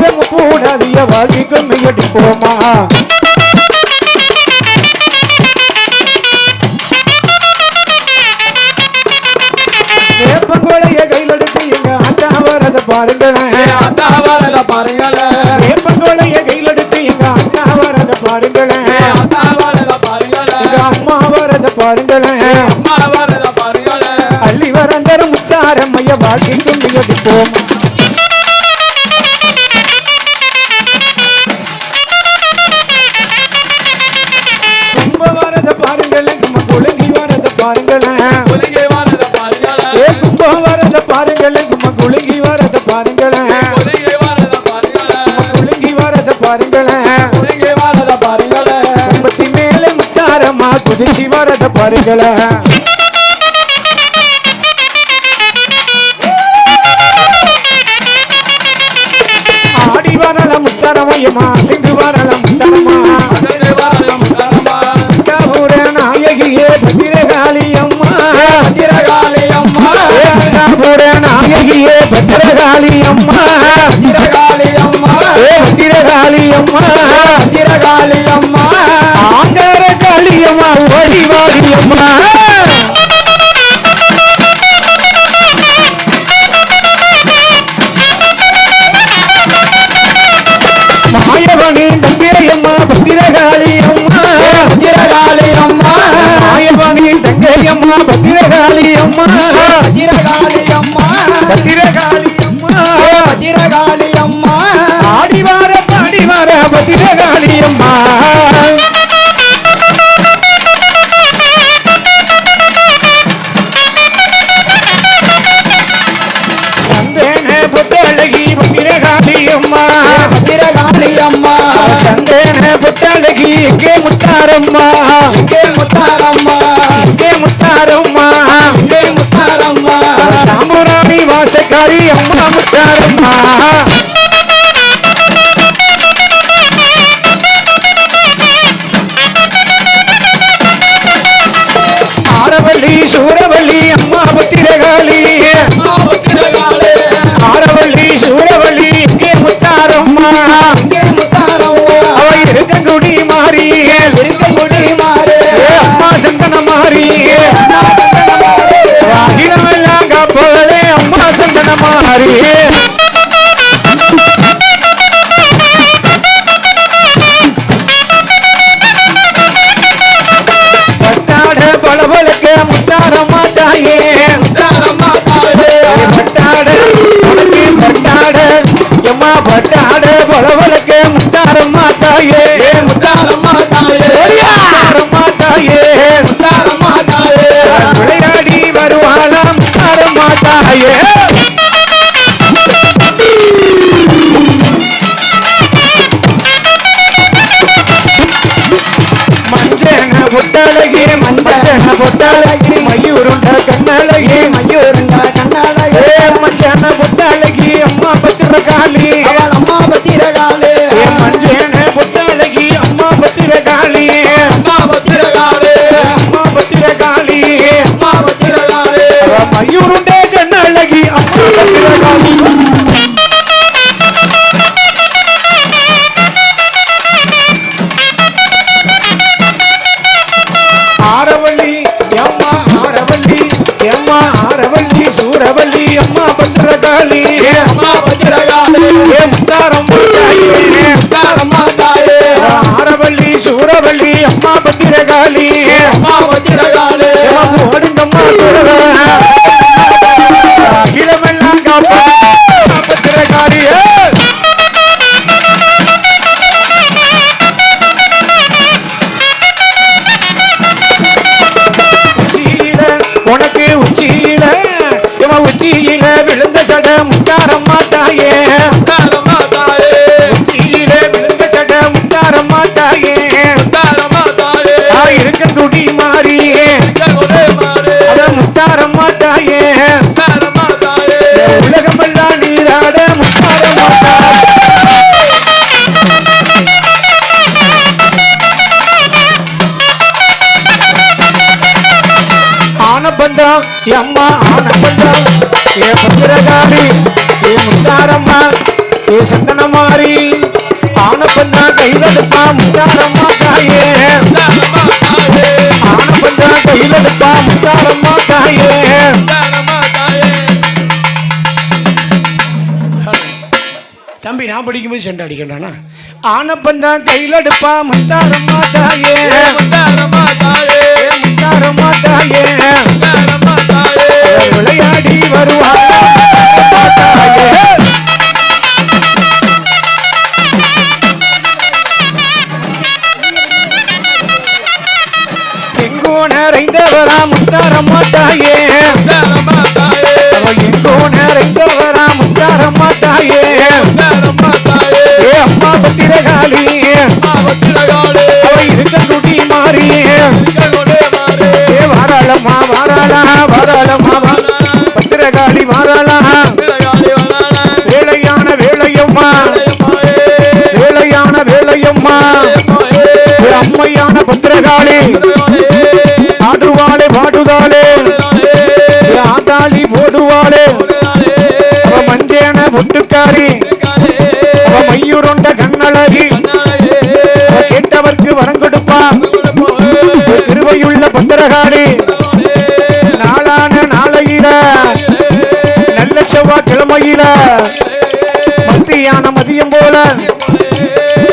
மந்திரம் கூடாதிய வாசி கம்மி அடிப்போமா வேப்பங்கோலைய கையில் எடுத்து எங்க அத்தா வரத பாருங்களேன் அத்தா வரத பாருங்களேன் வேப்பங்கோலைய கையில் எடுத்து எங்க அத்தா வரத பாருங்களேன் அத்தா வரத பாருங்களேன் அம்மா வரத பாருங்களேன் அம்மா மிதிச்சு வரத பாருங்களேன் ஆடி வரல முத்தரமையமா சிந்து வரல முத்தரமா கபூர நாயகியே பத்திரகாளி அம்மா பத்திரகாளி அம்மா கபூர நாயகியே பத்திரகாளி அம்மா தங்கையம்மா பத்திரகாளி அம்மா பத்திரகாளி அம்மா பத்திரகாளி அம்மா பத்திரகாளி அம்மா ஆடி வார பத்திரகாளி அம்மா மாறி அம்மா முத்தாரம்மா ఆనందం అమ్మ ఆనందం ఏ భద్రగారి ఏ ముత్తారమ్మ ఏ సంగనమారి ఆనపంద కైలడుప ముత్తారమ్మ కాయే ఆనపంద కైలడుప ముత్తారమ్మ కాయే தம்பி நான் படிக்கும்போது செண்டை அடிக்கண்டானா? ஆனப்பந்தான் கையில் எடுப்பா முத்தாரம்மா தாயே. முத்தாரம்மா தாயே. முத்தாரம்மா தாயே. விளையாடி வருவாள்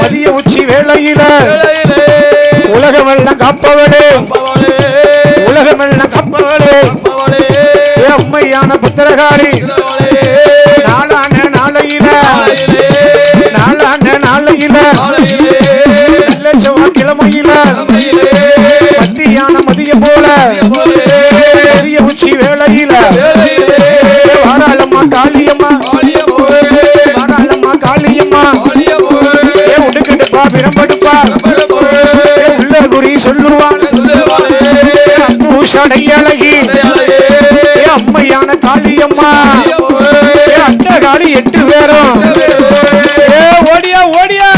மதிய உச்சி வேளையில. உலகமெல்லாம் காப்பவளே. உலகமெல்லாம் காப்பவளே. அம்மையான பத்திரகாளி நாளான நாளையில. நாளான நாளையில. நல்ல செவ்வாய் கிழமையில. மத்தியான மதியம் போல. மதிய உச்சி வேளையில. உடுக்கெடுப்பா உள்ள குறி சொல்லுவாள் பூஷடை அம்மையான காளியம்மா ஏ அட்ட காளி எட்டு பேரும். ஓடியா ஓடியா.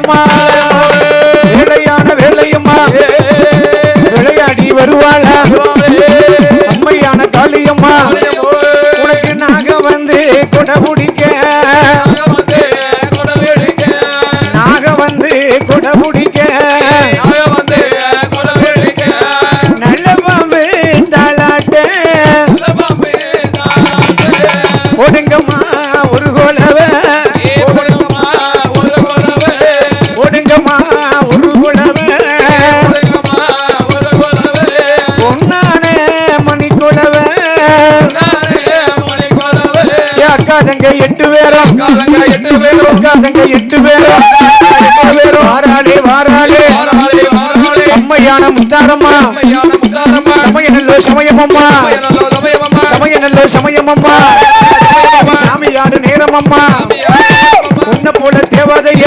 வேலையம்மா வேலையான வேலையம்மா விளையாடி வருவாள? ஏ அக்கா தங்க எட்டு பேரும் எட்டு பேரும். அக்கா தங்க எட்டு பேரும் வாராளே வாராளே. அம்மையான முத்தாரம்மா. சமய நல்ல சமயமம்மா சமய நல்ல சமயமம்மா சாமியாடு நேரமம்மா. உன்னை போல தேவதைய.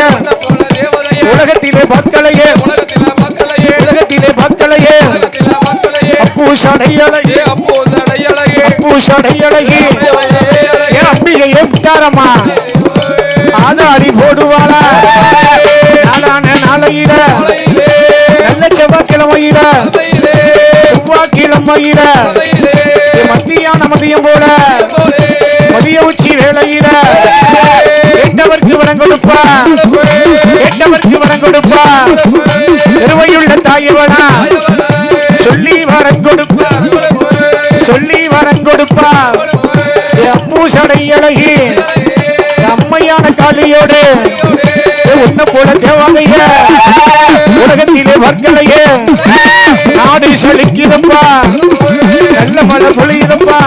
உலகத்திலே பக்களையே உலகத்திலே பக்களையே பூசடையலையே பூசடையலையே ஏன் அம்பிகையே முத்தாரம்மா அடி போடுவாளா. நாளான நாளையில நல்ல செவ்வாய்க்கிழமையில செவ்வாய்க்கிழமையில மத்தியான மதியம் போல. மதிய உச்சி வேளையில செழிக்கிறப்பா நல்ல மழை பொழியிருப்பா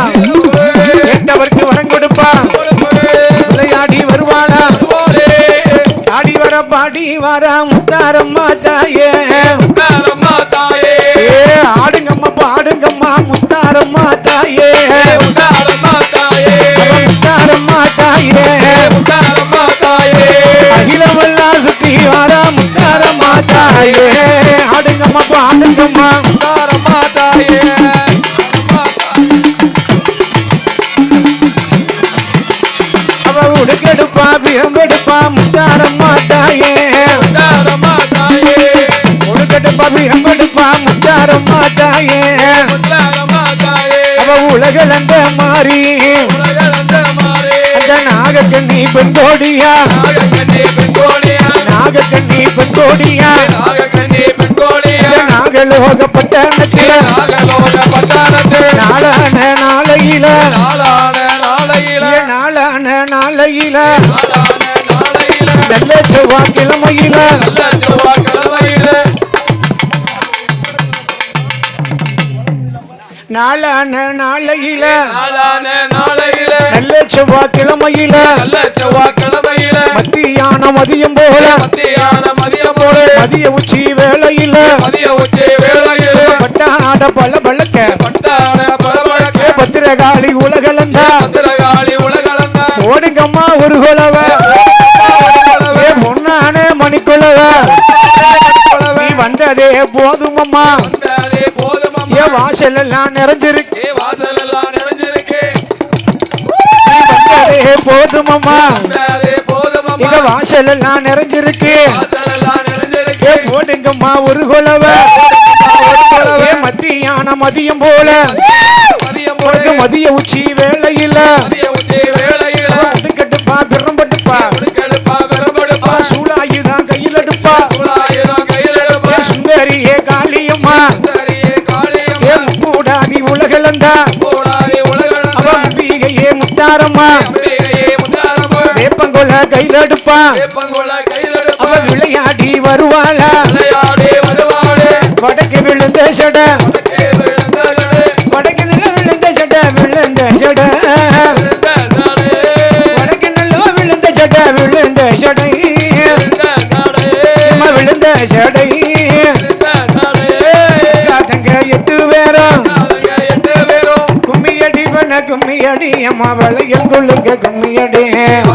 கேட்டவருக்கு வரம் கொடுப்பா. விளையாடி வருவானா ஆடி வர பாடி வர முத்தாரம்மா தாயே. ஏ ஆடுங்கம்மா பாடுங்கம்மா முத்தாரம்மா தாயே. அவ முத்தாரம்மா தாயே. அகிலமெல்லாம் சுத்தி வர முத்தாரம்மா தாயே. அந்த நாகக்கண்ணி பெண்கோடியா. நாகக்கண்ணி பெண்கோடியா. இந்த நாகலோகப்பட்டணத்தில நாளான நாளையில. ஏ நாளான நாளையில. நல்ல செவ்வாய்க்கிழமையில நாளான நாளையில. நல்ல செவ்வாய்க்கிழமையில. நல்ல செவ்வாய்க்கிழமையில. மத்தியான மதியம் போல. மத்தியான மதியம் போல. மதிய உச்சி வேளையில. மதிய உச்சி வேளையில. பட்டாட பல பழக்க. பட்டான பளபளக்க பத்திரகாளி உலகளந்தா. பத்திரகாளி உலகளந்த. ஓடுங்கம்மா ஒரு குலவ. பொன்னான மணிக்குலவ. வந்ததே போதுமம்மா. வாசல் எல்லாம் நிறைஞ்சிருக்கு. வாசல் எல்லாம் நிறைஞ்சிருக்கு. போதுமம்மா. இங்க வாசல் எல்லாம் நிறைஞ்சிருக்கு. போடுங்கம்மா ஒரு குலவ. மத்தியான மதியம் போல. மதியம் உனக்கு போல மதிய உச்சி வேளையில கையில் அவ விளையாடி வருவாளா? விளையாடி வருவாளே. வடக்கு விழுந்த சட.